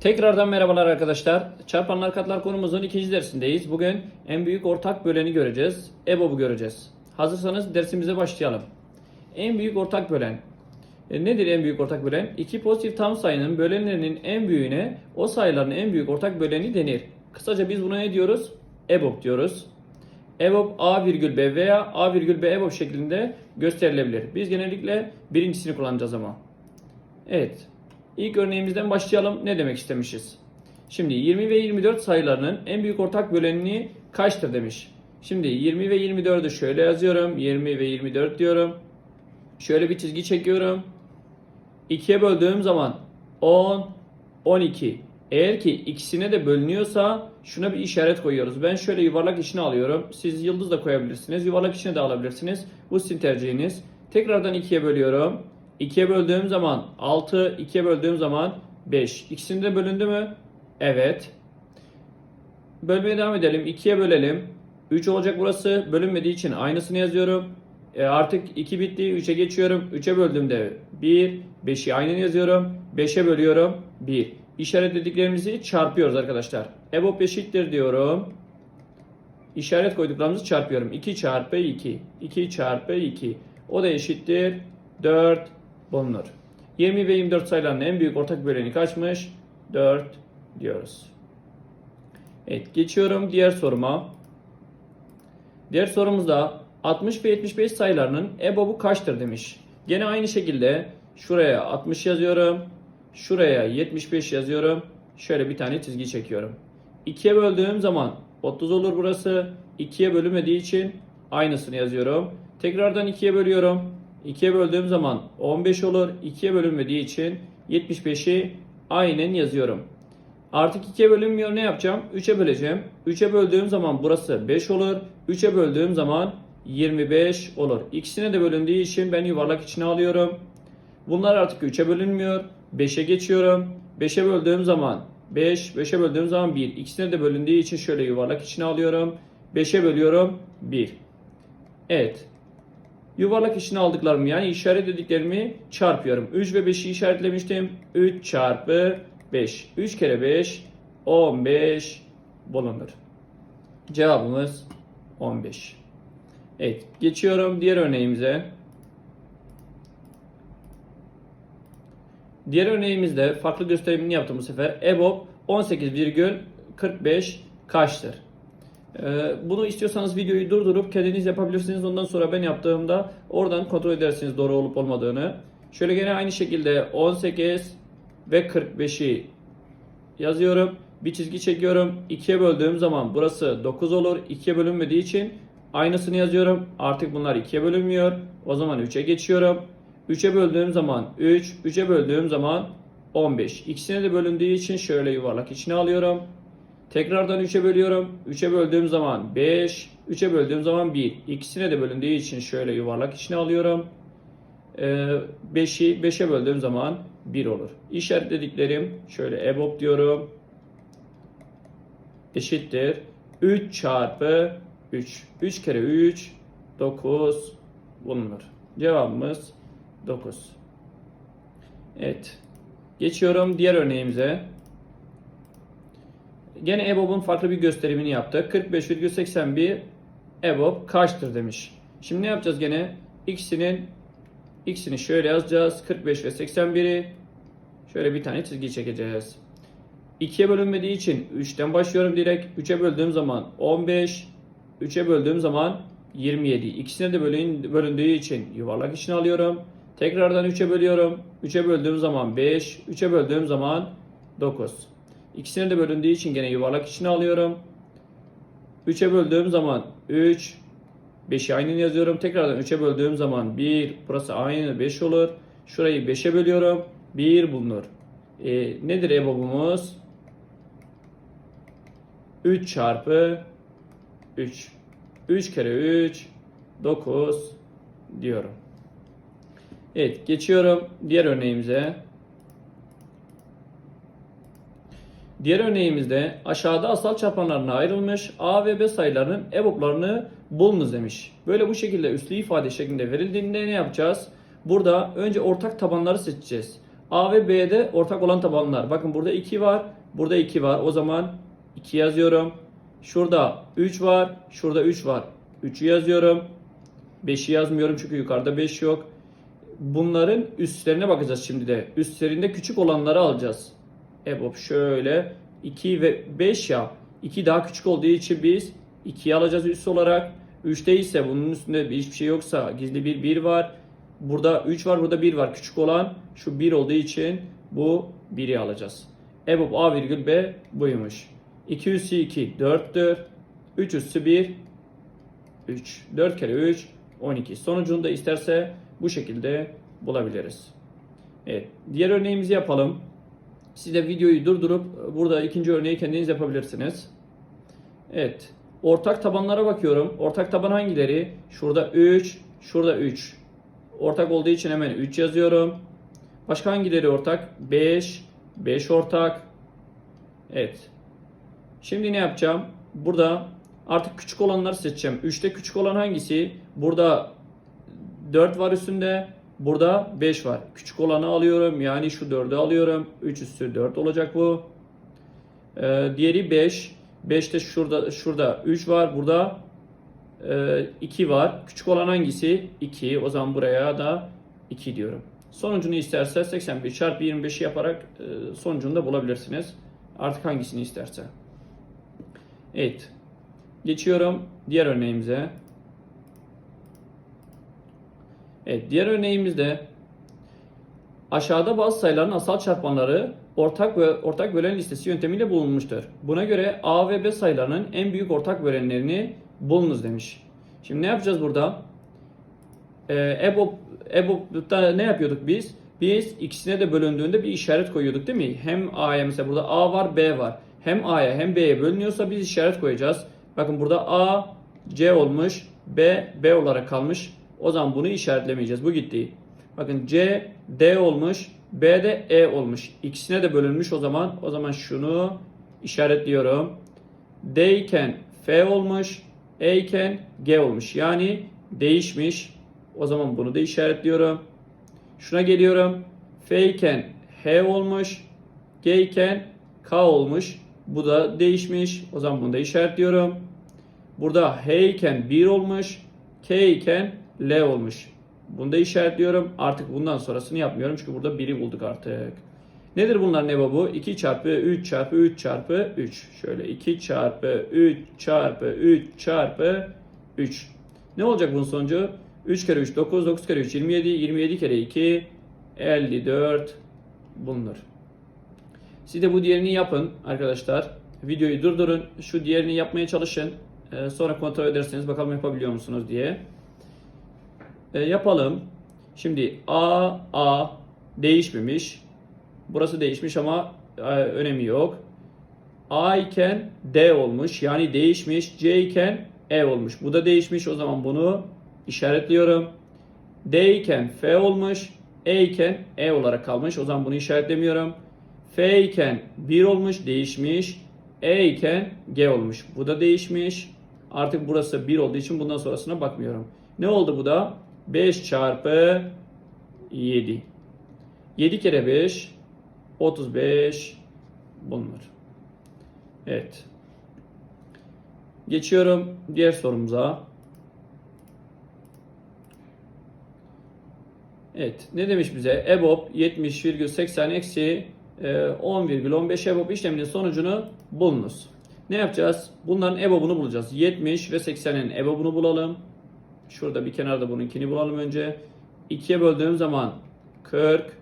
Tekrardan merhabalar arkadaşlar. Çarpanlar katlar konumuzun ikinci dersindeyiz. Bugün en büyük ortak böleni göreceğiz. EBOB'u göreceğiz. Hazırsanız dersimize başlayalım. En büyük ortak bölen. E, nedir en büyük ortak bölen? İki pozitif tam sayının bölenlerinin en büyüğüne o sayıların en büyük ortak böleni denir. Kısaca biz buna ne diyoruz? EBOB diyoruz. EBOB A virgül B veya A virgül B EBOB şeklinde gösterilebilir. Biz genellikle birincisini kullanacağız ama. Evet. İlk örneğimizden başlayalım. Ne demek istemişiz? Şimdi 20 ve 24 sayılarının en büyük ortak bölenini kaçtır demiş. Şimdi 20 ve 24'ü şöyle yazıyorum. 20 ve 24 diyorum. Şöyle bir çizgi çekiyorum. 2'ye böldüğüm zaman 10, 12. Eğer ki ikisine de bölünüyorsa şuna bir işaret koyuyoruz. Ben şöyle yuvarlak içine alıyorum. Siz yıldız da koyabilirsiniz. Yuvarlak içine de alabilirsiniz. Bu sizin tercihiniz. Tekrardan 2'ye bölüyorum. 2'ye böldüğüm zaman 6, 2'ye böldüğüm zaman 5. İkisini de bölündü mü? Evet. Bölmeye devam edelim. 2'ye bölelim. 3 olacak burası. Bölünmediği için aynısını yazıyorum. E artık 2 bitti. 3'e geçiyorum. 3'e böldüğümde 1. 5'i aynını yazıyorum. 5'e bölüyorum. 1. İşaretlediklerimizi çarpıyoruz arkadaşlar. EBOB eşittir diyorum. İşaret koyduklarımızı çarpıyorum. 2 çarpı 2. 2 çarpı 2. O da eşittir 4 bulunur. 20 ve 24 sayılarının en büyük ortak böleni kaçmış? 4 diyoruz. Evet geçiyorum diğer soruma. Diğer sorumuzda 60 ve 75 sayılarının EBOB'u kaçtır demiş. Gene aynı şekilde şuraya 60 yazıyorum. Şuraya 75 yazıyorum. Şöyle bir tane çizgi çekiyorum. 2'ye böldüğüm zaman 30 olur burası. 2'ye bölünmediği için aynısını yazıyorum. Tekrardan 2'ye bölüyorum. 2'ye böldüğüm zaman 15 olur. 2'ye bölünmediği için 75'i aynen yazıyorum. Artık 2'ye bölünmüyor ne yapacağım? 3'e böleceğim. 3'e böldüğüm zaman burası 5 olur. 3'e böldüğüm zaman 25 olur. İkisine de bölündüğü için ben yuvarlak içine alıyorum. Bunlar artık 3'e bölünmüyor. 5'e geçiyorum. 5'e böldüğüm zaman 5, 5'e böldüğüm zaman 1. İkisine de bölündüğü için şöyle yuvarlak içine alıyorum. 5'e bölüyorum 1. Evet. Yuvarlak içine aldıklarımı yani işaretlediklerimi çarpıyorum. 3 ve 5'i işaretlemiştim. 3 çarpı 5. 3 kere 5 15 bulunur. Cevabımız 15. Evet geçiyorum diğer örneğimize. Diğer örneğimizde farklı gösterimini yaptım bu sefer. EBOB 18,45 kaçtır? Ee, bunu istiyorsanız videoyu durdurup kendiniz yapabilirsiniz. Ondan sonra ben yaptığımda oradan kontrol edersiniz doğru olup olmadığını. Şöyle gene aynı şekilde 18 ve 45'i yazıyorum. Bir çizgi çekiyorum. 2'ye böldüğüm zaman burası 9 olur. 2'ye bölünmediği için aynısını yazıyorum. Artık bunlar 2'ye bölünmüyor. O zaman 3'e geçiyorum. 3'e böldüğüm zaman 3, 3'e böldüğüm zaman 15. İkisine de bölündüğü için şöyle yuvarlak içine alıyorum. Tekrardan 3'e bölüyorum. 3'e böldüğüm zaman 5, 3'e böldüğüm zaman 1. İkisine de bölündüğü için şöyle yuvarlak içine alıyorum. 5'i 5'e böldüğüm zaman 1 olur. İşaretlediklerim şöyle EBOB diyorum. Eşittir. 3 çarpı 3. 3 kere 3 9 bulunur. Cevabımız 9. Evet. Geçiyorum diğer örneğimize. Gene EBOB'un farklı bir gösterimini yaptık. 45,81 EBOB kaçtır demiş. Şimdi ne yapacağız gene? X'inin X'ini şöyle yazacağız. 45 ve 81'i şöyle bir tane çizgi çekeceğiz. 2'ye bölünmediği için 3'ten başlıyorum direkt. 3'e böldüğüm zaman 15, 3'e böldüğüm zaman 27. İkisine de bölün, bölündüğü için yuvarlak içine alıyorum. Tekrardan 3'e bölüyorum. 3'e böldüğüm zaman 5, 3'e böldüğüm zaman 9. İkisine de bölündüğü için gene yuvarlak içine alıyorum. 3'e böldüğüm zaman 3, 5'i aynı yazıyorum. Tekrardan 3'e böldüğüm zaman 1, burası aynı 5 olur. Şurayı 5'e bölüyorum. 1 bulunur. E, nedir EBOB'umuz? 3 çarpı 3. 3 kere 3, 9 diyorum. Evet geçiyorum diğer örneğimize. Diğer örneğimizde aşağıda asal çarpanlarına ayrılmış A ve B sayılarının EBOB'larını bulunuz demiş. Böyle bu şekilde üslü ifade şeklinde verildiğinde ne yapacağız? Burada önce ortak tabanları seçeceğiz. A ve B'de ortak olan tabanlar. Bakın burada 2 var. Burada 2 var. O zaman 2 yazıyorum. Şurada 3 var. Şurada 3 var. 3'ü yazıyorum. 5'i yazmıyorum çünkü yukarıda 5 yok. Bunların üstlerine bakacağız şimdi de. Üstlerinde küçük olanları alacağız. EBOB şöyle 2 ve 5 ya. 2 daha küçük olduğu için biz 2'yi alacağız üst olarak. 3'te ise bunun üstünde hiçbir şey yoksa gizli bir 1 var. Burada 3 var, burada 1 var. Küçük olan şu 1 olduğu için bu 1'i alacağız. EBOB A virgül B buymuş. 2 üssü 2 4'tür. 3 üssü 1 3. 4 kere 3 12. Sonucunu da isterse bu şekilde bulabiliriz. Evet. Diğer örneğimizi yapalım. Siz de videoyu durdurup burada ikinci örneği kendiniz yapabilirsiniz. Evet. Ortak tabanlara bakıyorum. Ortak taban hangileri? Şurada 3, şurada 3. Ortak olduğu için hemen 3 yazıyorum. Başka hangileri ortak? 5, 5 ortak. Evet. Şimdi ne yapacağım? Burada artık küçük olanları seçeceğim. 3'te küçük olan hangisi? Burada 4 var üstünde. Burada 5 var. Küçük olanı alıyorum. Yani şu 4'ü alıyorum. 3 üstü 4 olacak bu. Ee, diğeri 5. 5'te şurada şurada 3 var. Burada e, 2 var. Küçük olan hangisi? 2. O zaman buraya da 2 diyorum. Sonucunu isterse 81 çarpı 25'i yaparak e, sonucunu da bulabilirsiniz. Artık hangisini isterse. Evet. Geçiyorum diğer örneğimize. Evet, diğer örneğimizde aşağıda bazı sayıların asal çarpanları ortak ve ortak bölen listesi yöntemiyle bulunmuştur. Buna göre A ve B sayılarının en büyük ortak bölenlerini bulunuz demiş. Şimdi ne yapacağız burada? Ee, EBOB, EBOB'da ne yapıyorduk biz? Biz ikisine de bölündüğünde bir işaret koyuyorduk değil mi? Hem A'ya mesela burada A var B var. Hem A'ya hem B'ye bölünüyorsa biz işaret koyacağız. Bakın burada A C olmuş. B B olarak kalmış. O zaman bunu işaretlemeyeceğiz. Bu gitti. Bakın C D olmuş. B de E olmuş. İkisine de bölünmüş o zaman. O zaman şunu işaretliyorum. D iken F olmuş. E iken G olmuş. Yani değişmiş. O zaman bunu da işaretliyorum. Şuna geliyorum. F iken H olmuş. G iken K olmuş. Bu da değişmiş. O zaman bunu da işaretliyorum. Burada H iken 1 olmuş. K iken L olmuş. Bunu da işaretliyorum. Artık bundan sonrasını yapmıyorum. Çünkü burada 1'i bulduk artık. Nedir bunlar ne bu? 2 çarpı 3 çarpı 3 çarpı 3. Şöyle 2 çarpı 3 çarpı 3 çarpı 3. Ne olacak bunun sonucu? 3 kere 3 9, 9 kere 3 27, 27 kere 2 54 bulunur. Siz de bu diğerini yapın arkadaşlar. Videoyu durdurun. Şu diğerini yapmaya çalışın. Ee, sonra kontrol ederseniz bakalım yapabiliyor musunuz diye. Ee, yapalım. Şimdi A, A değişmemiş. Burası değişmiş ama e, önemi yok. A iken D olmuş. Yani değişmiş. C iken E olmuş. Bu da değişmiş. O zaman bunu işaretliyorum. D iken F olmuş. E iken E olarak kalmış. O zaman bunu işaretlemiyorum. F iken 1 olmuş, değişmiş. E iken G olmuş. Bu da değişmiş. Artık burası 1 olduğu için bundan sonrasına bakmıyorum. Ne oldu bu da? 5 çarpı 7. 7 kere 5 35 bulunur. Evet. Geçiyorum diğer sorumuza. Evet. Ne demiş bize? EBOB 70,80 eksi e, 10,15 EBOB işleminin sonucunu bulunuz. Ne yapacağız? Bunların EBOB'unu bulacağız. 70 ve 80'in EBOB'unu bulalım. Şurada bir kenarda bununkini bulalım önce. 2'ye böldüğüm zaman 40,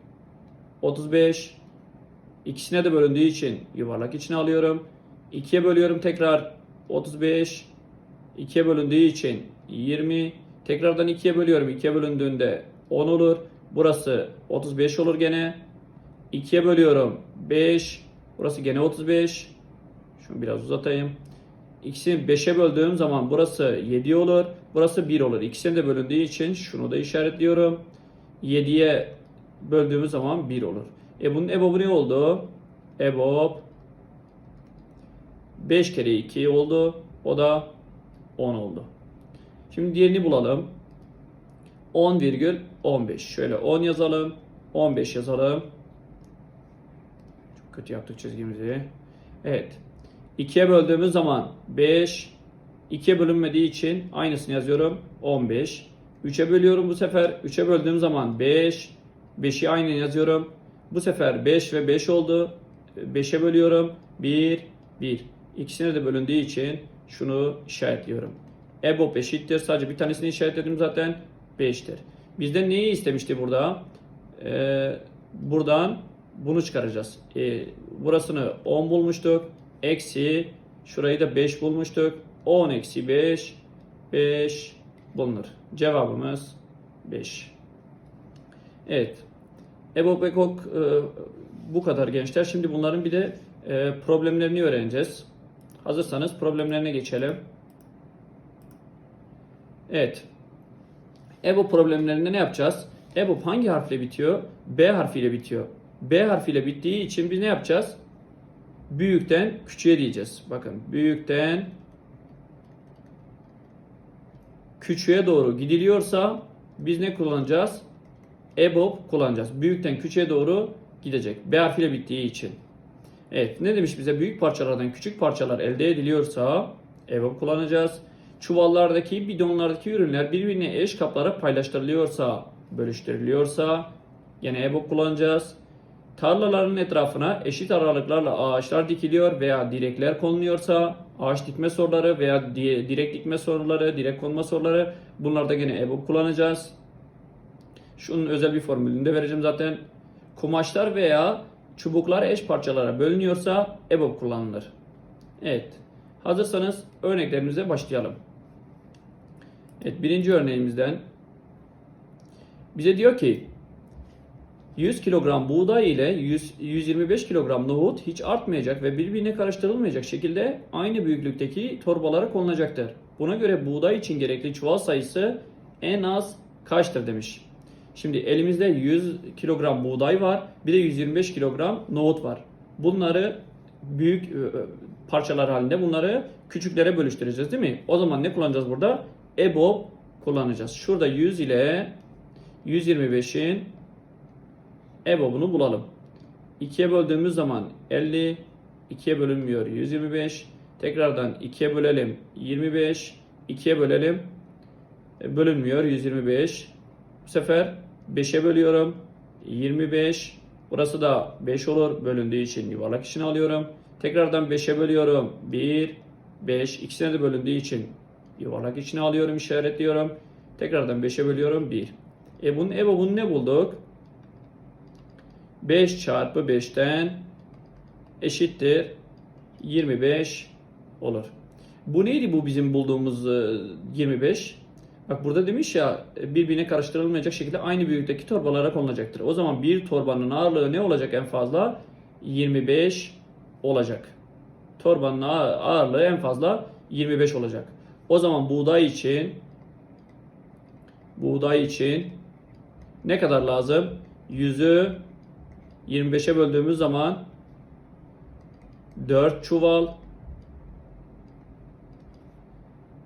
35. İkisine de bölündüğü için yuvarlak içine alıyorum. 2'ye bölüyorum tekrar 35. 2'ye bölündüğü için 20. Tekrardan 2'ye bölüyorum. 2'ye bölündüğünde 10 olur. Burası 35 olur gene. 2'ye bölüyorum 5. Burası gene 35. Şunu biraz uzatayım. İkisini 5'e böldüğüm zaman burası 7 olur. Burası 1 olur. İkisini de bölündüğü için şunu da işaretliyorum. 7'ye böldüğümüz zaman 1 olur. E bunun EBOB'u ne oldu? EBOB 5 kere 2 oldu. O da 10 oldu. Şimdi diğerini bulalım. 10,15. Şöyle 10 yazalım. 15 yazalım. kötü yaptık çizgimizi. Evet. 2'ye böldüğümüz zaman 5 2'ye bölünmediği için aynısını yazıyorum. 15. 3'e bölüyorum bu sefer. 3'e böldüğüm zaman 5. 5'i aynı yazıyorum. Bu sefer 5 ve 5 oldu. 5'e bölüyorum. 1, 1. İkisine de bölündüğü için şunu işaretliyorum. EBOB eşittir. Sadece bir tanesini işaretledim zaten. 5'tir. Bizden neyi istemişti burada? Ee, buradan bunu çıkaracağız. Ee, burasını 10 bulmuştuk. Eksi şurayı da 5 bulmuştuk. 10 eksi 5 5 bulunur. Cevabımız 5. Evet. EBOB EKOK e, bu kadar gençler. Şimdi bunların bir de e, problemlerini öğreneceğiz. Hazırsanız problemlerine geçelim. Evet. EBOB problemlerinde ne yapacağız? EBOB hangi harfle bitiyor? B harfiyle bitiyor. B harfiyle bittiği için biz ne yapacağız? Büyükten küçüğe diyeceğiz. Bakın büyükten küçüğe doğru gidiliyorsa biz ne kullanacağız? EBOB kullanacağız. Büyükten küçüğe doğru gidecek. B harfiyle bittiği için. Evet ne demiş bize? Büyük parçalardan küçük parçalar elde ediliyorsa EBOB kullanacağız. Çuvallardaki, bidonlardaki ürünler birbirine eş kaplara paylaştırılıyorsa, bölüştürülüyorsa yine EBOB kullanacağız. Tarlaların etrafına eşit aralıklarla ağaçlar dikiliyor veya direkler konuluyorsa ağaç dikme soruları veya di- direk dikme soruları, direk konma soruları bunlarda yine EBOB kullanacağız. Şunun özel bir formülünü de vereceğim zaten. Kumaşlar veya çubuklar eş parçalara bölünüyorsa EBOB kullanılır. Evet. Hazırsanız örneklerimize başlayalım. Evet birinci örneğimizden bize diyor ki 100 kilogram buğday ile 100, 125 kilogram nohut hiç artmayacak ve birbirine karıştırılmayacak şekilde aynı büyüklükteki torbalara konulacaktır. Buna göre buğday için gerekli çuval sayısı en az kaçtır demiş. Şimdi elimizde 100 kilogram buğday var, bir de 125 kilogram nohut var. Bunları büyük e, e, parçalar halinde bunları küçüklere bölüştüreceğiz değil mi? O zaman ne kullanacağız burada? EBOB kullanacağız. Şurada 100 ile 125'in EBOB'unu bulalım. 2'ye böldüğümüz zaman 50, 2'ye bölünmüyor 125. Tekrardan 2'ye bölelim 25, 2'ye bölelim e, bölünmüyor 125. Bu sefer 5'e bölüyorum 25. Burası da 5 olur bölündüğü için yuvarlak içine alıyorum. Tekrardan 5'e bölüyorum 1, 5. İkisine de bölündüğü için yuvarlak içine alıyorum işaretliyorum. Tekrardan 5'e bölüyorum 1. E bunun EBOB'unu ne bulduk? 5 çarpı 5'ten eşittir 25 olur. Bu neydi bu bizim bulduğumuz e, 25? Bak burada demiş ya e, birbirine karıştırılmayacak şekilde aynı büyüklükteki torbalara konulacaktır. O zaman bir torbanın ağırlığı ne olacak en fazla? 25 olacak. Torbanın ağ- ağırlığı en fazla 25 olacak. O zaman buğday için buğday için ne kadar lazım? 100'ü 25'e böldüğümüz zaman 4 çuval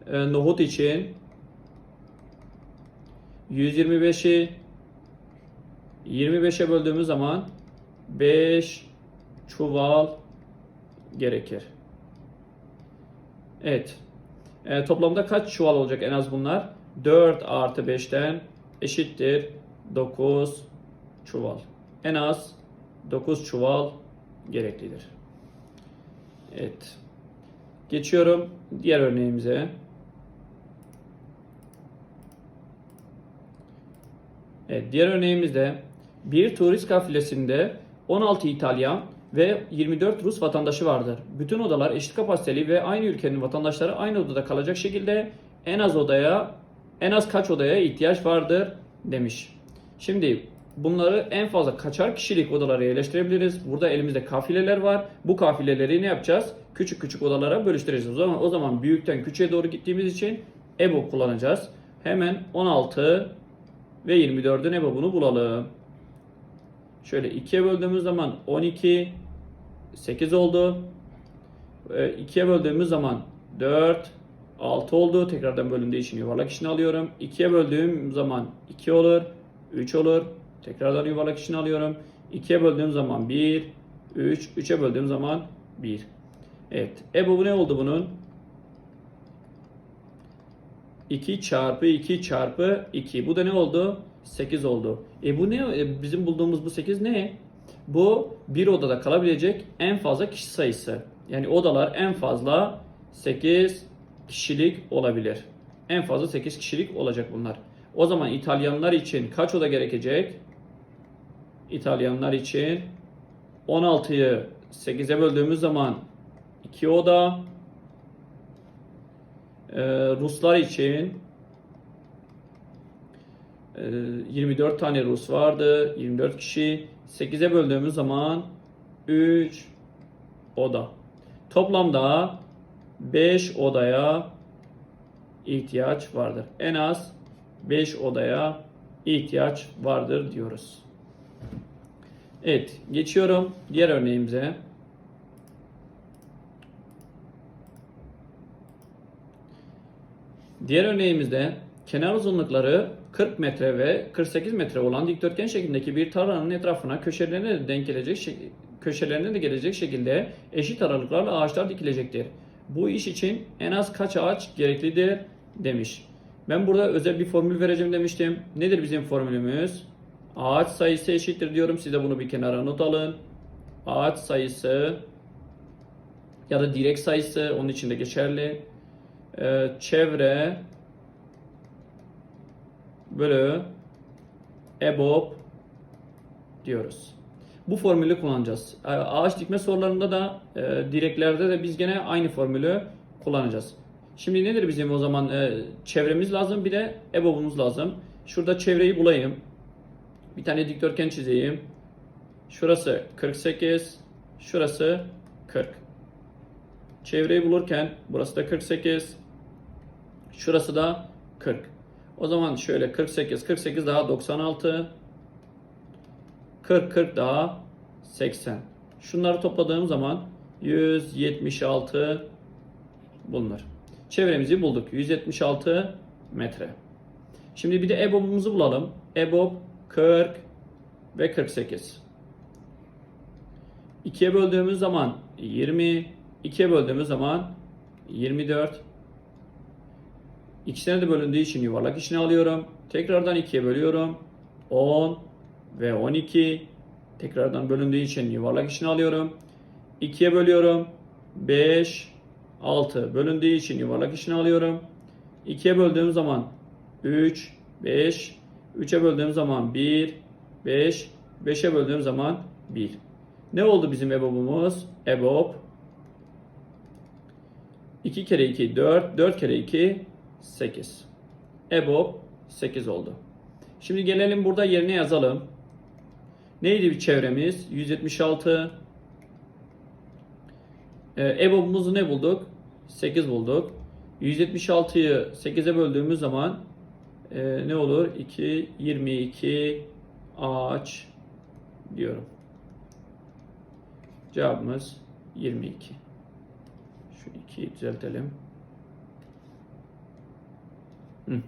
e, nohut için 125'i 25'e böldüğümüz zaman 5 çuval gerekir. Evet. E, toplamda kaç çuval olacak en az bunlar? 4 artı 5'ten eşittir 9 çuval. En az 9 çuval gereklidir. Evet. Geçiyorum diğer örneğimize. Evet, diğer örneğimizde bir turist kafilesinde 16 İtalyan ve 24 Rus vatandaşı vardır. Bütün odalar eşit kapasiteli ve aynı ülkenin vatandaşları aynı odada kalacak şekilde en az odaya en az kaç odaya ihtiyaç vardır demiş. Şimdi bunları en fazla kaçar kişilik odalara yerleştirebiliriz. Burada elimizde kafileler var. Bu kafileleri ne yapacağız? Küçük küçük odalara bölüştüreceğiz. O zaman o zaman büyükten küçüğe doğru gittiğimiz için EBOB kullanacağız. Hemen 16 ve 24'ün EBOB'unu bulalım. Şöyle 2'ye böldüğümüz zaman 12 8 oldu. 2'ye böldüğümüz zaman 4 6 oldu. Tekrardan bölündüğü için yuvarlak içine alıyorum. 2'ye böldüğüm zaman 2 olur. 3 olur. Tekrardan yuvarlak içine alıyorum. 2'ye böldüğüm zaman 1 3. 3'e böldüğüm zaman 1. Evet. EBOB'u ne oldu bunun? 2 çarpı 2 çarpı 2. Bu da ne oldu? 8 oldu. E bu ne? E bizim bulduğumuz bu 8 ne? Bu bir odada kalabilecek en fazla kişi sayısı. Yani odalar en fazla 8 kişilik olabilir. En fazla 8 kişilik olacak bunlar. O zaman İtalyanlar için kaç oda gerekecek? İtalyanlar için 16'yı 8'e böldüğümüz zaman 2 oda. Ee, Ruslar için e, 24 tane Rus vardı. 24 kişi. 8'e böldüğümüz zaman 3 oda. Toplamda 5 odaya ihtiyaç vardır. En az 5 odaya ihtiyaç vardır diyoruz. Evet, geçiyorum diğer örneğimize. Diğer örneğimizde kenar uzunlukları 40 metre ve 48 metre olan dikdörtgen şeklindeki bir tarlanın etrafına köşelerine de denk gelecek köşelerine de gelecek şekilde eşit aralıklarla ağaçlar dikilecektir. Bu iş için en az kaç ağaç gereklidir demiş. Ben burada özel bir formül vereceğim demiştim. Nedir bizim formülümüz? Ağaç sayısı eşittir diyorum. Siz de bunu bir kenara not alın. Ağaç sayısı ya da direk sayısı onun için de geçerli. Ee, çevre bölü EBOB diyoruz. Bu formülü kullanacağız. Ee, Ağaç dikme sorularında da e, direklerde de biz gene aynı formülü kullanacağız. Şimdi nedir bizim o zaman e, çevremiz lazım bir de EBOB'umuz lazım. Şurada çevreyi bulayım. Bir tane dikdörtgen çizeyim. Şurası 48, şurası 40. Çevreyi bulurken burası da 48, şurası da 40. O zaman şöyle 48, 48 daha 96, 40, 40 daha 80. Şunları topladığım zaman 176 bulunur. Çevremizi bulduk. 176 metre. Şimdi bir de EBOB'umuzu bulalım. EBOB 40 ve 48. 2'ye böldüğümüz zaman 20, 2'ye böldüğümüz zaman 24. İkisine de bölündüğü için yuvarlak içine alıyorum. Tekrardan 2'ye bölüyorum. 10 ve 12. Tekrardan bölündüğü için yuvarlak içine alıyorum. 2'ye bölüyorum. 5, 6 bölündüğü için yuvarlak içine alıyorum. 2'ye böldüğüm zaman 3, 5, 3'e böldüğüm zaman 1, 5, 5'e böldüğüm zaman 1. Ne oldu bizim EBOB'umuz? EBOB 2 kere 2 4, 4 kere 2 8. EBOB 8 oldu. Şimdi gelelim burada yerine yazalım. Neydi bir çevremiz? 176. Ee, EBOB'umuzu ne bulduk? 8 bulduk. 176'yı 8'e böldüğümüz zaman e, ne olur? 2, 22 ağaç diyorum. Cevabımız 22. Şu 2'yi düzeltelim. Hı.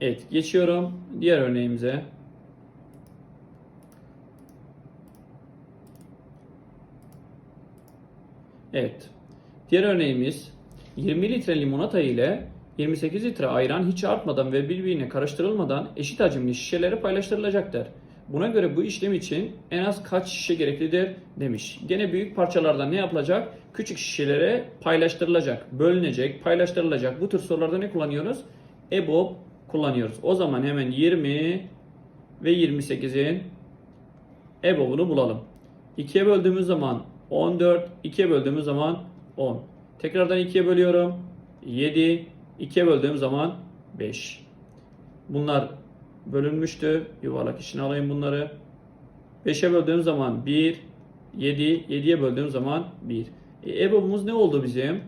Evet, geçiyorum diğer örneğimize. Evet. Diğer örneğimiz 20 litre limonata ile 28 litre ayran hiç artmadan ve birbirine karıştırılmadan eşit hacimli şişelere paylaştırılacaktır. Buna göre bu işlem için en az kaç şişe gereklidir demiş. Gene büyük parçalardan ne yapılacak? Küçük şişelere paylaştırılacak, bölünecek, paylaştırılacak. Bu tür sorularda ne kullanıyoruz? EBOB kullanıyoruz. O zaman hemen 20 ve 28'in EBOB'unu bulalım. 2'ye böldüğümüz zaman 14, 2'ye böldüğümüz zaman 10. Tekrardan 2'ye bölüyorum. 7, 2'ye böldüğüm zaman 5. Bunlar bölünmüştü. Yuvarlak içine alayım bunları. 5'e böldüğüm zaman 1, 7, 7'ye böldüğüm zaman 1. E, EBOB'umuz ne oldu bizim?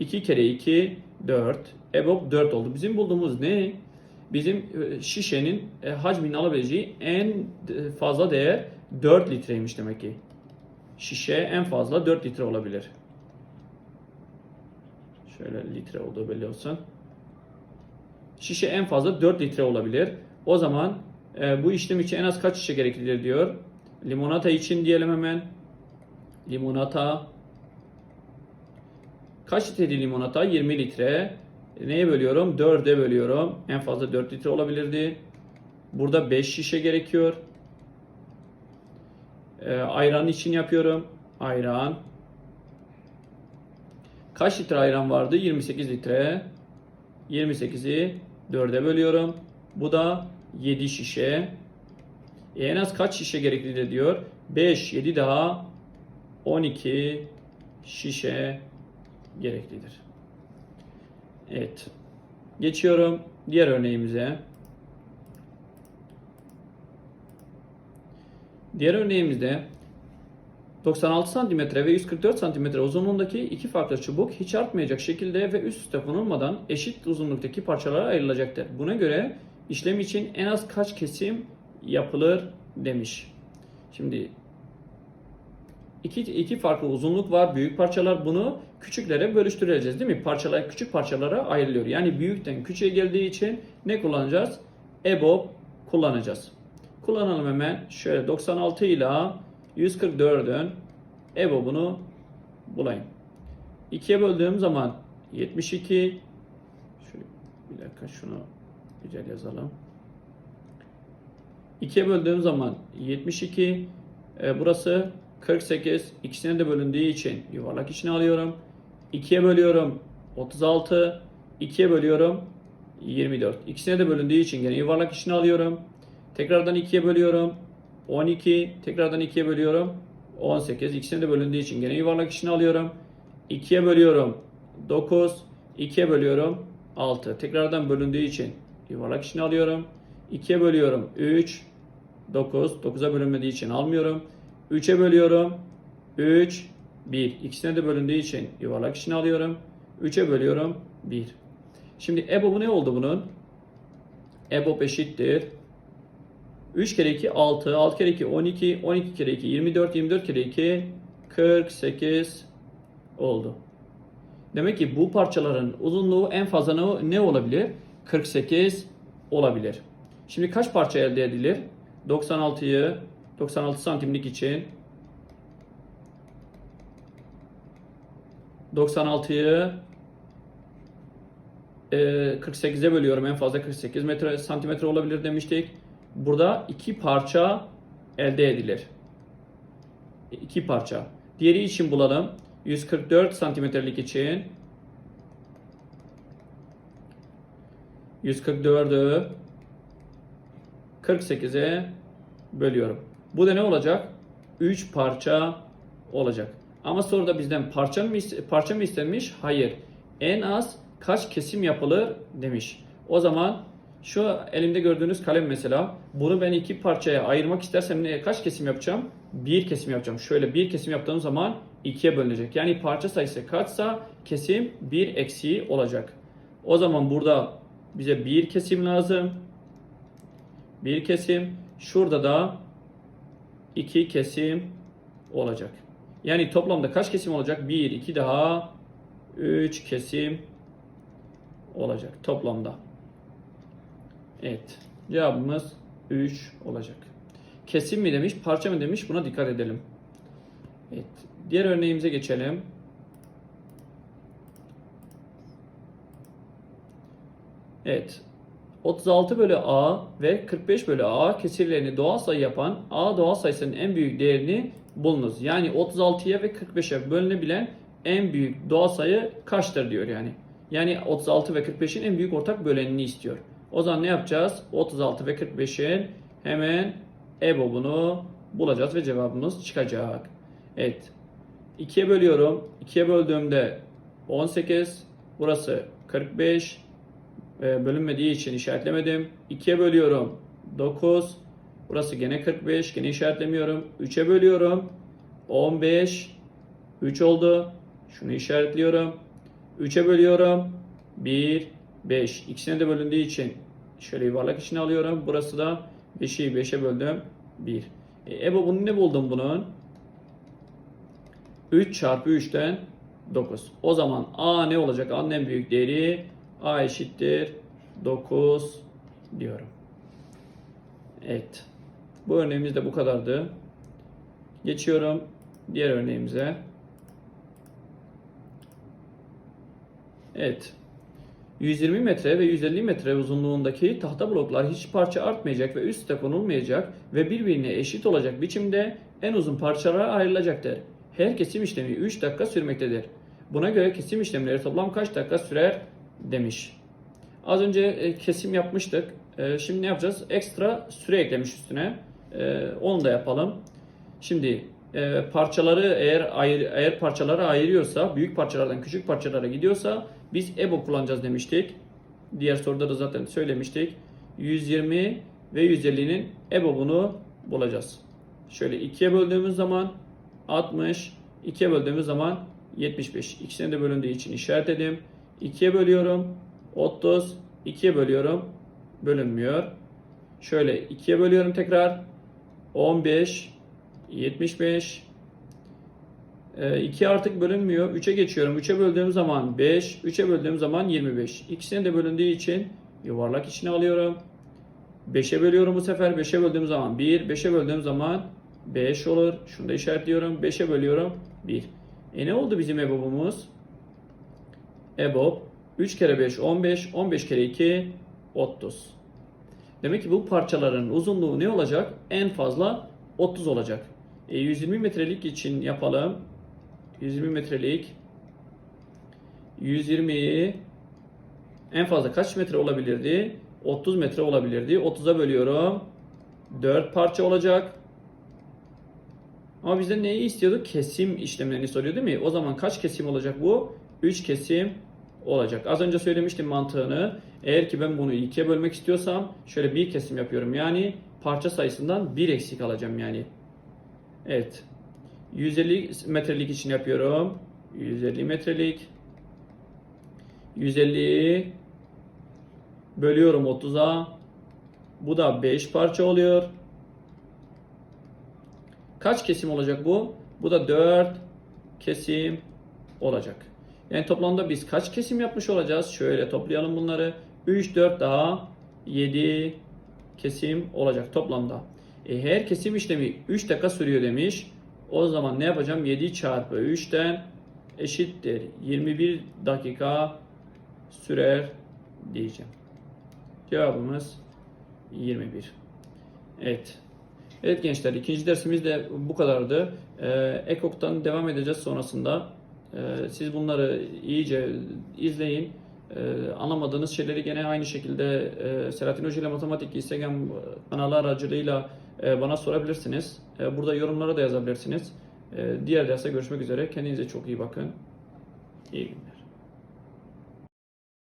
2 kere 2, 4. EBOB 4 oldu. Bizim bulduğumuz ne? Bizim e, şişenin e, hacmini alabileceği en e, fazla değer 4 litreymiş demek ki. Şişe en fazla 4 litre olabilir. Şöyle litre olduğu belli olsun. Şişe en fazla 4 litre olabilir. O zaman e, bu işlem için en az kaç şişe gereklidir diyor. Limonata için diyelim hemen. Limonata. Kaç litreydi limonata? 20 litre. E, Neye bölüyorum? 4'e bölüyorum. En fazla 4 litre olabilirdi. Burada 5 şişe gerekiyor. Ee, ayran için yapıyorum. Ayran. Kaç litre ayran vardı? 28 litre. 28'i 4'e bölüyorum. Bu da 7 şişe. E, en az kaç şişe gereklidir diyor. 5, 7 daha 12 şişe gereklidir. Evet. Geçiyorum diğer örneğimize. Diğer örneğimizde 96 cm ve 144 cm uzunluğundaki iki farklı çubuk hiç artmayacak şekilde ve üst üste konulmadan eşit uzunluktaki parçalara ayrılacaktır. Buna göre işlem için en az kaç kesim yapılır demiş. Şimdi iki, iki farklı uzunluk var. Büyük parçalar bunu küçüklere bölüştüreceğiz değil mi? Parçalar küçük parçalara ayrılıyor. Yani büyükten küçüğe geldiği için ne kullanacağız? EBOB kullanacağız. Kullanalım hemen. Şöyle 96 ile 144'ün EBOB'unu bulayım. 2'ye böldüğüm zaman 72 Şöyle bir dakika şunu güzel yazalım. 2'ye böldüğüm zaman 72 e, burası 48 ikisine de bölündüğü için yuvarlak içine alıyorum. 2'ye bölüyorum 36 2'ye bölüyorum 24. İkisine de bölündüğü için gene yuvarlak içine alıyorum. Tekrardan 2'ye bölüyorum 12 tekrardan 2'ye bölüyorum 18 ikisine de bölündüğü için gene yuvarlak içine alıyorum. 2'ye bölüyorum 9 2'ye bölüyorum 6 tekrardan bölündüğü için yuvarlak içine alıyorum. 2'ye bölüyorum 3 9 9'a bölünmediği için almıyorum. 3'e bölüyorum 3 1 ikisine de bölündüğü için yuvarlak içine alıyorum. 3'e bölüyorum 1. Şimdi EBOB'u ne oldu bunun? EBOB eşittir. 3 kere 2 6, 6 kere 2 12, 12 kere 2 24, 24 kere 2 48 oldu. Demek ki bu parçaların uzunluğu en fazla ne- olabilir? 48 olabilir. Şimdi kaç parça elde edilir? 96'yı 96 santimlik için 96'yı e, 48'e bölüyorum. En fazla 48 metre santimetre olabilir demiştik. Burada iki parça elde edilir. İki parça. Diğeri için bulalım. 144 santimetrelik için 144'ü 48'e bölüyorum. Bu da ne olacak? 3 parça olacak. Ama soruda bizden parça mı, parça mı istenmiş? Hayır. En az kaç kesim yapılır demiş. O zaman şu elimde gördüğünüz kalem mesela bunu ben iki parçaya ayırmak istersem ne, kaç kesim yapacağım? Bir kesim yapacağım. Şöyle bir kesim yaptığım zaman ikiye bölünecek. Yani parça sayısı kaçsa kesim bir eksiği olacak. O zaman burada bize bir kesim lazım. Bir kesim. Şurada da iki kesim olacak. Yani toplamda kaç kesim olacak? 1, 2 daha 3 kesim olacak toplamda. Evet. Cevabımız 3 olacak. Kesim mi demiş, parça mı demiş buna dikkat edelim. Evet. Diğer örneğimize geçelim. Evet. 36 bölü A ve 45 bölü A kesirlerini doğal sayı yapan A doğal sayısının en büyük değerini bulunuz. Yani 36'ya ve 45'e bölünebilen en büyük doğal sayı kaçtır diyor yani. Yani 36 ve 45'in en büyük ortak bölenini istiyor. O zaman ne yapacağız? 36 ve 45'in hemen EBOB'unu bulacağız ve cevabımız çıkacak. Evet. 2'ye bölüyorum. 2'ye böldüğümde 18. Burası 45. E, bölünmediği için işaretlemedim. 2'ye bölüyorum. 9. Burası gene 45. Gene işaretlemiyorum. 3'e bölüyorum. 15. 3 oldu. Şunu işaretliyorum. 3'e bölüyorum. 1. 5. İkisine de bölündüğü için şöyle yuvarlak içine alıyorum. Burası da 5'i 5'e böldüm. 1. E, Ebo bunu ne buldum bunun? 3 çarpı 3'ten 9. O zaman A ne olacak? A'nın en büyük değeri A eşittir 9 diyorum. Evet. Bu örneğimiz de bu kadardı. Geçiyorum diğer örneğimize. Evet. 120 metre ve 150 metre uzunluğundaki tahta bloklar hiç parça artmayacak ve üst üste konulmayacak ve birbirine eşit olacak biçimde en uzun parçalara ayrılacaktır. Her kesim işlemi 3 dakika sürmektedir. Buna göre kesim işlemleri toplam kaç dakika sürer demiş. Az önce e, kesim yapmıştık. E, Şimdi ne yapacağız? Ekstra süre eklemiş üstüne. E, Onu da yapalım. Şimdi e, parçaları eğer ayır, eğer parçaları ayırıyorsa, büyük parçalardan küçük parçalara gidiyorsa biz EBO kullanacağız demiştik. Diğer soruda da zaten söylemiştik. 120 ve 150'nin EBOB'unu bulacağız. Şöyle ikiye böldüğümüz zaman 60, ikiye böldüğümüz zaman 75. İkisine de bölündüğü için işaretledim. 2'ye bölüyorum. 30. 2'ye bölüyorum. Bölünmüyor. Şöyle 2'ye bölüyorum tekrar. 15. 75. 2 Ee, artık bölünmüyor. 3'e geçiyorum. 3'e böldüğüm zaman 5. 3'e böldüğüm zaman 25. İkisine de bölündüğü için yuvarlak içine alıyorum. 5'e bölüyorum bu sefer. 5'e böldüğüm zaman 1. 5'e böldüğüm zaman 5 olur. Şunu da işaretliyorum. 5'e bölüyorum 1. E ne oldu bizim EBOB'umuz? EBOB 3 kere 5 15. 15 kere 2 30. Demek ki bu parçaların uzunluğu ne olacak? En fazla 30 olacak. E, 120 metrelik için yapalım. 120 metrelik 120'yi en fazla kaç metre olabilirdi? 30 metre olabilirdi. 30'a bölüyorum. 4 parça olacak. Ama bizden neyi istiyorduk? Kesim işlemlerini soruyor değil mi? O zaman kaç kesim olacak bu? 3 kesim olacak. Az önce söylemiştim mantığını. Eğer ki ben bunu ikiye bölmek istiyorsam şöyle bir kesim yapıyorum. Yani parça sayısından bir eksik alacağım yani. Evet. 150 metrelik için yapıyorum. 150 metrelik. 150'yi bölüyorum 30'a. Bu da 5 parça oluyor. Kaç kesim olacak bu? Bu da 4 kesim olacak. Yani toplamda biz kaç kesim yapmış olacağız? Şöyle toplayalım bunları. 3, 4 daha 7 kesim olacak toplamda. E, her kesim işlemi 3 dakika sürüyor demiş. O zaman ne yapacağım? 7 çarpı 3'ten eşittir. 21 dakika sürer diyeceğim. Cevabımız 21. Evet. Evet gençler ikinci dersimiz de bu kadardı. Ee, EKOK'tan devam edeceğiz sonrasında. Ee, siz bunları iyice izleyin. Ee, anlamadığınız şeyleri gene aynı şekilde e, Selahattin Hoca ile Matematik Instagram kanalı aracılığıyla bana sorabilirsiniz. E, burada yorumlara da yazabilirsiniz. E, diğer derste görüşmek üzere. Kendinize çok iyi bakın. İyi günler.